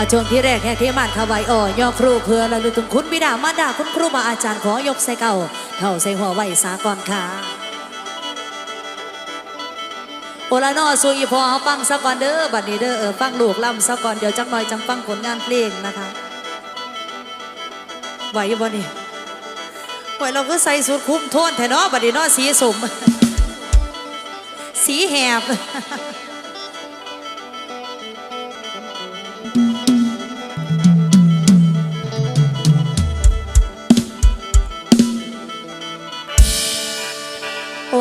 อาช่วงที่แรกแห่ที่มานขวายอ่อยอครูเพื่อระลึกถึงคุณบิดามารดาคุณครูบาอาจารย์ขอยกใส่เก่าเท่าใส่หัวไหวสากรค่ะโอละนอสู่อีพอฟังสะก่อนเด้อบัดนี้เด้อเออฟังลูกลำสะก่อนเดี๋ยวจักหน่อยจังฟังผลงานเพลงนะคะไหวบ่นี่ไหวเราก็ใส่สูทคลุ้มโทนแถนาะบัดนี้นาะสีสมสีแหบ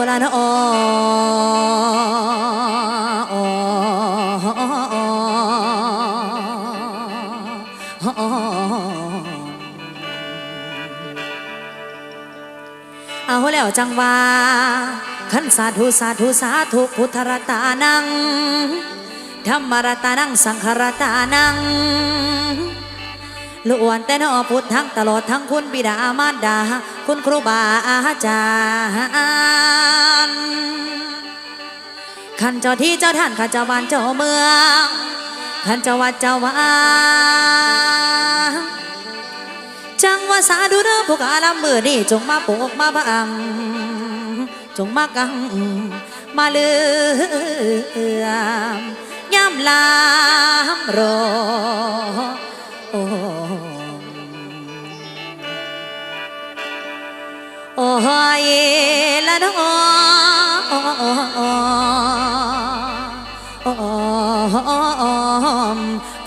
ลานะออเอาแล้วจังว่าขันสาธุสาธุสาธุพุทธรัตานังธรรมรัตานังสังฆรัตานัง ล้วนแต่นอพุทธทั้งตลอดทั้งคุณบิดามารดา คุณครูบาอาจารย์ขันเจ้าที่เจ้าท่านข้าเจ้าบ้านเจ้าเมืองขันเจ้าวัดเจ้าว่าจังว่าสาธุเด้อพวกอาลำมือนี่จงมาปกมาบังจงมากังมาเลือมย่ำลามรอ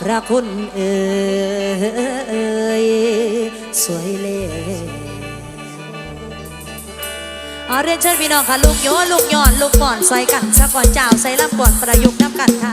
พระคุณเอ่ยสวยเลยเอาเรียนเชิญพี่น้องค่ะ ลูกโยลูกย้อน ลูกก่อนใส่กันสะก่อนเจ้าใส่ลำก่อนประยุกต์น้ำกันค่ะ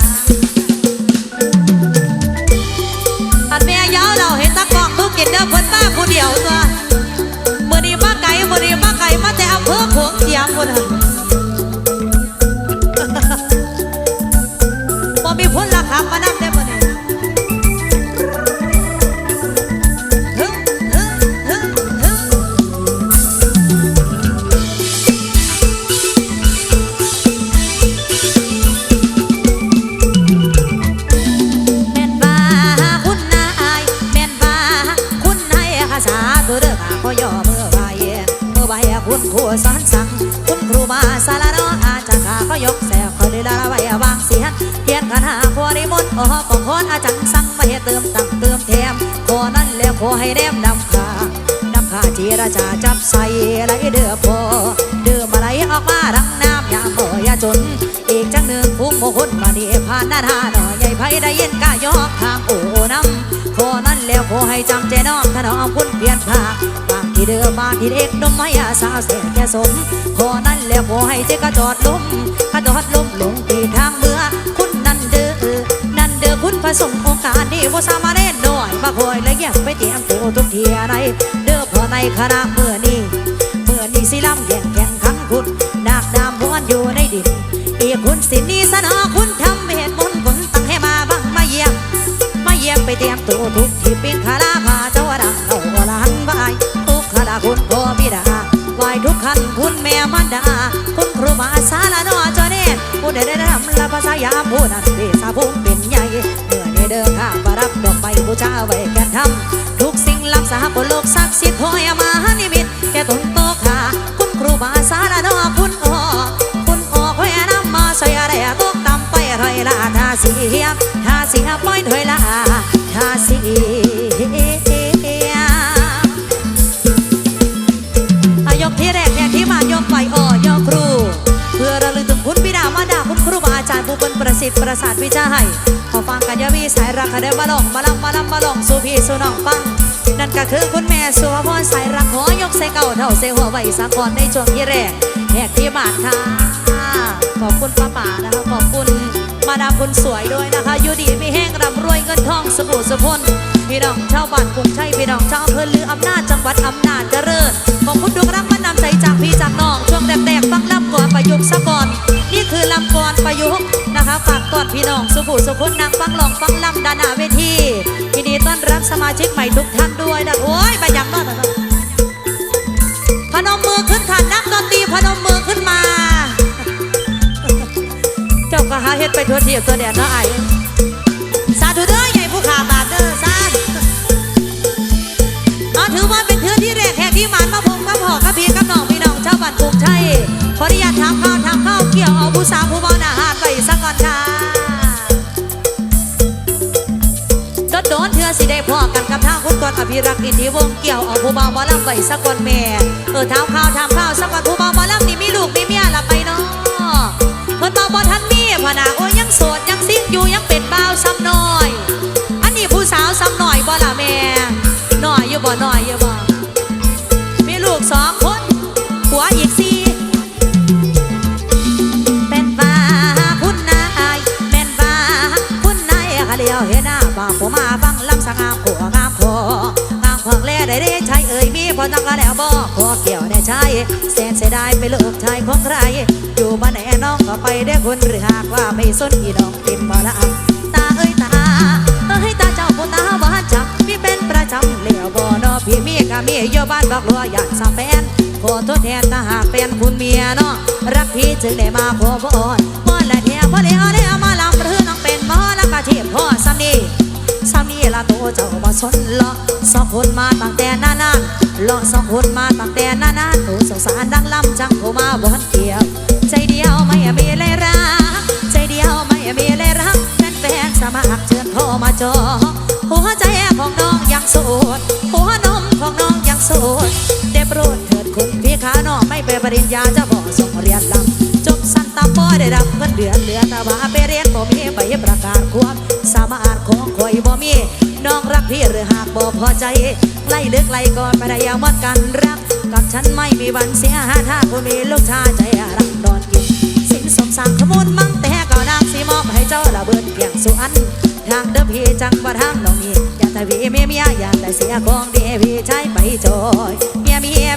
คุณครูสอนสั่งคุณครูมาสารนออาจารย์ข้าขอยกแสบขอได้ละไว้วางเสียเทียนคณะขอได้มนต์ขอของขอนอาจารย์สั่งมาให้เติมตั้งเติมแถมขอนั้นแล้วขอให้แนมนำขานำขาเจรจาจับใส่ไหลเดือพอเดือมาไหลออกมาดังน้ำยาเมื่อยาจน อีกจังหนึ่งพุ่งโมหุนมาดีผ่านหน้าทาหน่อยใหญ่ไผได้ยินกายอกทางโอ้น้ำขอนั้นแล้วขอให้จำใจน้อมถนอมพุ่นเปลี่ยนผ้า เดิมบางที่เด็กนมไม่อาสาเสียแก่สมขอนั้นแล้วขอให้เจ๊กระจอดล้มกระจอดล้มลงที่ทางเมื่อคุณนั่นเด้อนั่นเด้อคุณผสมโอกาสนี่บ่สามารถเล่นน้อยมาคอยและแยกไปเตรียมตัวทุกทีอะไรเด้อพอในคณะเมื่อนี้เมื่อนี้สิลำแย่งแข่งขันคุณดากดามพวนอยู่ในดินอีกคุณสินีสนอคุ ไหวทุกขันคุณแม่มันดา คุณครูบาสาละนอจอเนตผู้ใดได้ทำละภาษายามผู้นั้นเดชาภูมิเป็นใหญ่เมื่อนี้เดินข้าประรับดอกไม้บูชาไว้แก่ทำทุกสิ่งรักษาบนโลกศักดิ์สิทธิ์ถอยมานิมิตแก่ตนโตขาคุณครูบาสาละนอคุณออคุณออกแควน้ำมาใส่อะไรตกต่ำไปไรละทาเสียทาเสียปล่อยถอยละทาเสีย ผู้เป็นประสิทธิ์ประสาทวิจัยขอฟังกันยาวีสายรักเดินมาลงมาลำมาลำมาลงสู่พี่สู่น้องฟัง นั่นก็คือคุณแม่สุภพรสายรักขอยกใส่เก่าเท่าใส่หัวไว้สากอนในช่วงที่แรกแหกที่บาทค่ะขอบคุณป้าป่านะคะขอบคุณมาดามคุณสวยด้วยนะคะอยู่ดีมีแห้งร่ำรวยเงินทองสบู่สะพนพี่น้องชาวบ้านกรุงชัยพี่น้องชาวอำเภอลืออำนาจจังหวัดอำนาจเจริญ ประยุกต์นะคะฝากต้อนพี่น้องสุภูสุคนนางฟังลองฟังลำดานาเวทียินดีต้อนรับสมาชิกใหม่ทุกท่านด้วยนะโอ้ยไปยังนอนพนมมือขึ้นฐานนักดนตรีพนมมือขึ้นมา เจ้าก็หาเฮ็ดไปทั่วเทียบตัวเดียเนาะไอ้สาธุเด้อใหญ่ผู้ขาบาเด้อสาธุถือว่าเป็นเทือที่แรกแหกที่หมานมาพงมาพอกับพี่กัหน่องพี่น้องชาวบ้านภูกไชย ขออนุญาตถามข้าวถามข้าวเกี่ยวเอาผู้สาวผู้เบาหน้าหาดไปสักก่อนค่ะโดดโดนเธอสิได้พอกันกับทางคุณกอนอภิรักษ์อินทิวงเกี่ยวเอาผู้เบามอลำไปสักก่อนแม่เออถามข้าวถามข้าวสักก่อนผู้เบามอลำนี่มีลูกมีเมียละไปเนาะเพิ่นมาบ่ทันมีพนาโอ้ยยังโสดยังซิ่งอยู่ยังเป็นบ่าวซ้ำน้อย หน้าบ่าวผมมาฟังลำสงามขัวงามคองามของแล่ได้ได้ใช้เอ่ยมีพอต้องกระแล้วบ่ขอเกี่ยวได้ใช้แสนเสียดายไปเลิกชายของใคร อยู่บ้านไหนน้องก็ไปได้คนหรือหากว่าไม่สนอีดอกติมบ่ละตาเอ้ยตาเอ้ยตาเจ้าผู้ตาบ้านจับพี่เป็นประจำเลียวบ่นอพี่มีกะมีอยู่บ้านบอกลัวอยากสาแฟนขอโทษแทนถ้าหากเป็นคุณเมียเนาะรักพี่จึงได้มาขอพรพรและเทียพ่อเลี้ยวเลี้ยวมาลำหรือน้องเป็นหมอแล้วก็เทียพ่อซ้ำนี่ซ้ำนี่ ละตัวเจ้าบ่สนเลาะสองคนมาตั้งแต่นานานเลาะสองคนมาตั้งแต่นานานโอ้สงสารดังลำจังโทรมาบ่ทันเกี่ยว ใจเดียวไม่มีเลยรักใจเดียวไม่มีเลยรักแฟนๆสมัครเชิญโทรมาจอหัวใจของน้องยังโสดหัวนมของน้องยังโสดได้โปรดเถิดคุณพี่ขาน้องไม่ไปปริญญาจะบอกส่งเรียนลำจบสั้นตามปอได้รับเงินเดือนเหลือแต่ว่าไปเรียนบ่มีไปป พอใจไล่เลือกไล่ก่อนไม่ได้ยาวมากันรัก กับฉันไม่มีวันเสียหาถ้าคุณมีลูกชายใจรักดอนกิน สินสมสั่งขมุนมั่งแต่ก็นางสีมอบให้เจ้าระเบิดเพียงสุอันทางเดิมพี่จังว่าทางน้องนี่อยากแต่พี่เมียเมียอยากแต่เสียของดีพี่ใช้ไปจอยเมียเมีย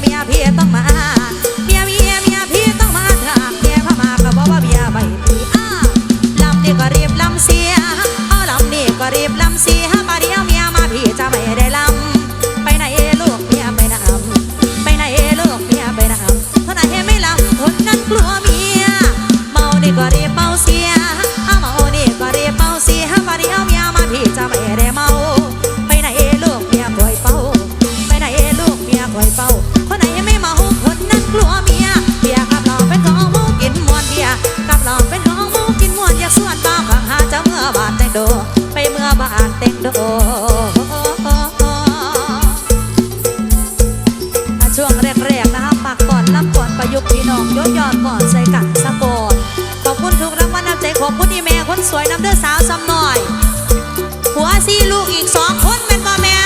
น่อยผัวสี่ลูกอีกสองคนเป็นบ่แม่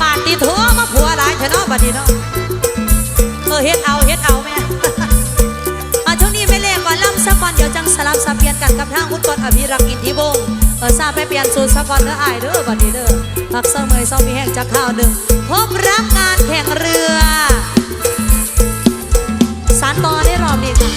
ปาดติทัวมาผัวหลายเถอะเนาะบัดนี้เนาะเออเฮ็ดเอาเฮ็ดเอาแม่มาช่วงนี้ไม่เล่ก่อนล่ำสักก่อนเดี๋ยวจังสลับสับเปลี่ยนกันกับทางคุณกอนอภิรักษ์อินทิวงศ์เออทราไปเปลี่ยนสูตรสักก่อนเด้ออายเด้อบัดนี้เด้อพักเสมอเศร้ามีแห่งจากข้าวหนึ่งพบรักงานแข่งเรือ สารต่อได้รอบนี้ค่ะ